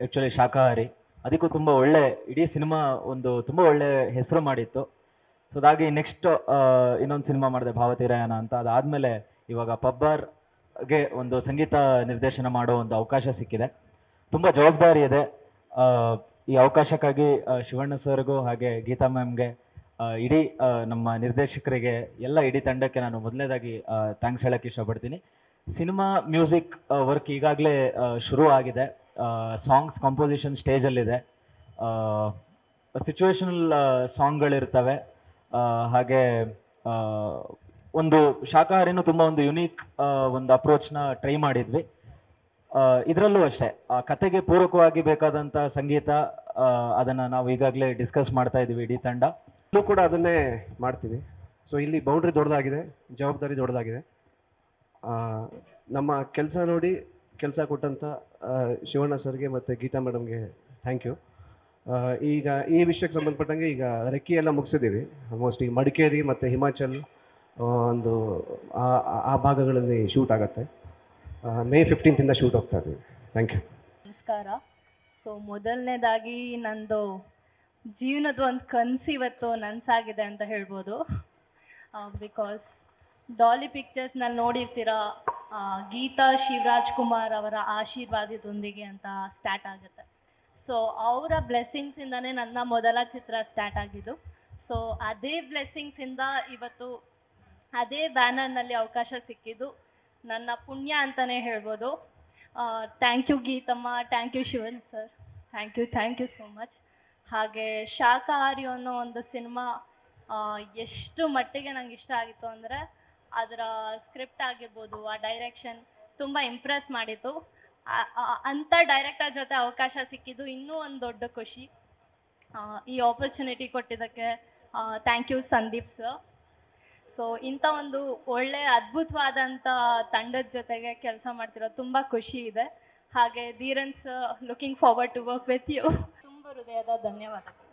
Actually ಶಾಖಾಹಾರಿ. ಅದಕ್ಕೂ ತುಂಬ ಒಳ್ಳೆ, ಇಡೀ ಸಿನಿಮಾ ಒಂದು ತುಂಬ ಒಳ್ಳೆ ಹೆಸರು ಮಾಡಿತ್ತು. ಸೊ ಅದಾಗಿ ನೆಕ್ಸ್ಟ್ ಇನ್ನೊಂದು ಸಿನಿಮಾ ಮಾಡಿದೆ ಭಾವತಿರಾಯನ ಅಂತ. ಅದಾದಮೇಲೆ ಇವಾಗ ಪಬ್ಬರ್ಗೆ ಒಂದು ಸಂಗೀತ ನಿರ್ದೇಶನ ಮಾಡೋ ಒಂದು ಅವಕಾಶ ಸಿಕ್ಕಿದೆ. ತುಂಬ ಜವಾಬ್ದಾರಿ ಇದೆ. ಈ ಅವಕಾಶಕ್ಕಾಗಿ ಶಿವಣ್ಣ ಸರ್ಗೂ ಹಾಗೆ ಗೀತಾ ಮ್ಯಾಮ್ಗೆ ಇಡೀ ನಮ್ಮ ನಿರ್ದೇಶಕರಿಗೆ ಎಲ್ಲ ಇಡೀ ತಂಡಕ್ಕೆ ನಾನು ಮೊದಲನೇದಾಗಿ ಥ್ಯಾಂಕ್ಸ್ ಹೇಳೋಕ್ಕೆ ಇಷ್ಟಪಡ್ತೀನಿ. ಸಿನಿಮಾ ಮ್ಯೂಸಿಕ್ ವರ್ಕ್ ಈಗಾಗಲೇ ಶುರು ಆಗಿದೆ. ಸಾಂಗ್ಸ್ ಕಂಪೋಸಿಷನ್ ಸ್ಟೇಜಲ್ಲಿದೆ ಸಿಚುವೇಶನಲ್ ಸಾಂಗ್ಗಳಿರ್ತವೆ ಹಾಗೆ ಒಂದು ಶಾಖಾಹಾರಿನೂ ತುಂಬ ಒಂದು ಯುನೀಕ್ ಒಂದು ಅಪ್ರೋಚ್ನ ಟ್ರೈ ಮಾಡಿದ್ವಿ. ಇದರಲ್ಲೂ ಅಷ್ಟೇ. ಆ ಕತೆಗೆ ಪೂರಕವಾಗಿ ಬೇಕಾದಂಥ ಸಂಗೀತ ಅದನ್ನು ಅದನ್ನ ನಾವು ಈಗಾಗಲೇ ಡಿಸ್ಕಸ್ ಮಾಡ್ತಾ ಇದ್ದೀವಿ ಇಡೀ ತಂಡ. ಇಲ್ಲೂ ಕೂಡ ಅದನ್ನೇ ಮಾಡ್ತೀವಿ. ಸೊ ಇಲ್ಲಿ ಬೌಂಡ್ರಿ ದೊಡ್ಡದಾಗಿದೆ, ಜವಾಬ್ದಾರಿ ದೊಡ್ಡದಾಗಿದೆ. ನಮ್ಮ ಕೆಲಸ ನೋಡಿ ಕೆಲಸ ಕೊಟ್ಟಂಥ ಶಿವಣ್ಣ ಸರ್ಗೆ ಮತ್ತು ಗೀತಾ ಮೇಡಮ್ಗೆ ಥ್ಯಾಂಕ್ ಯು ಈಗ ಈ ವಿಷಯಕ್ಕೆ ಸಂಬಂಧಪಟ್ಟಂಗೆ ಈಗ ರೆಕ್ಕಿ ಎಲ್ಲ ಮುಗಿಸಿದ್ದೀವಿ. ಆಲ್ಮೋಸ್ಟ್ ಈಗ ಮಡಿಕೇರಿ ಮತ್ತು ಹಿಮಾಚಲ್ ಒಂದು, ಆ- ಭಾಗಗಳಲ್ಲಿ ಶೂಟ್ ಆಗುತ್ತೆ. ಮೇ ಫಿಫ್ಟೀನ್ತಿಂದ ಶೂಟ್ ಹೋಗ್ತಾ ಇದ್ದೀವಿ. ಥ್ಯಾಂಕ್ ಯು ನಮಸ್ಕಾರ. ಸೊ ಮೊದಲನೇದಾಗಿ ನಂದು ಜೀವನದ ಒಂದು ಕನಸು ಇವತ್ತು ನನಸಾಗಿದೆ ಅಂತ ಹೇಳ್ಬೋದು. ಬಿಕಾಸ್ ಡಾಲಿ ಪಿಕ್ಚರ್ಸ್ನಲ್ಲಿ ನೋಡಿರ್ತೀರಾ ಗೀತಾ ಶಿವರಾಜ್ ಕುಮಾರ್ ಅವರ ಆಶೀರ್ವಾದದೊಂದಿಗೆ ಅಂತ ಸ್ಟಾರ್ಟ್ ಆಗುತ್ತೆ. ಸೊ ಅವರ ಬ್ಲೆಸ್ಸಿಂಗ್ಸಿಂದನೇ ನನ್ನ ಮೊದಲ ಚಿತ್ರ ಸ್ಟಾರ್ಟ್ ಆಗಿದ್ದು. ಸೊ ಅದೇ ಬ್ಲೆಸ್ಸಿಂಗ್ಸಿಂದ ಇವತ್ತು ಅದೇ ಬ್ಯಾನರ್ನಲ್ಲಿ ಅವಕಾಶ ಸಿಕ್ಕಿದ್ದು ನನ್ನ ಪುಣ್ಯ ಅಂತಲೇ ಹೇಳ್ಬೋದು. Thank you Geethamma thank you Shivan sir thank you thank you so much ಹಾಗೆ ಶಾಕಾಹಾರಿ ಅನ್ನೋ ಒಂದು ಸಿನಿಮಾ ಎಷ್ಟು ಮಟ್ಟಿಗೆ ನಂಗೆ ಇಷ್ಟ ಆಗಿತ್ತು ಅಂದರೆ ಅದರ ಸ್ಕ್ರಿಪ್ಟ್ ಆಗಿರ್ಬೋದು, ಆ ಡೈರೆಕ್ಷನ್ ತುಂಬ ಇಂಪ್ರೆಸ್ ಮಾಡಿತು. ಅಂಥ ಡೈರೆಕ್ಟರ್ ಜೊತೆ ಅವಕಾಶ ಸಿಕ್ಕಿದ್ದು ಇನ್ನೂ ಒಂದು ದೊಡ್ಡ ಖುಷಿ. ಈ ಆಪರ್ಚುನಿಟಿ ಕೊಟ್ಟಿದ್ದಕ್ಕೆ thank you Sandeep sir so ಇಂಥ ಒಂದು ಒಳ್ಳೆ ಅದ್ಭುತವಾದಂಥ ತಂಡದ ಜೊತೆಗೆ ಕೆಲಸ ಮಾಡ್ತಿರೋ ತುಂಬ ಖುಷಿ ಇದೆ. ಹಾಗೆ Dheeran sir looking forward to work with you ತುಂಬ ಹೃದಯದ ಧನ್ಯವಾದಗಳು.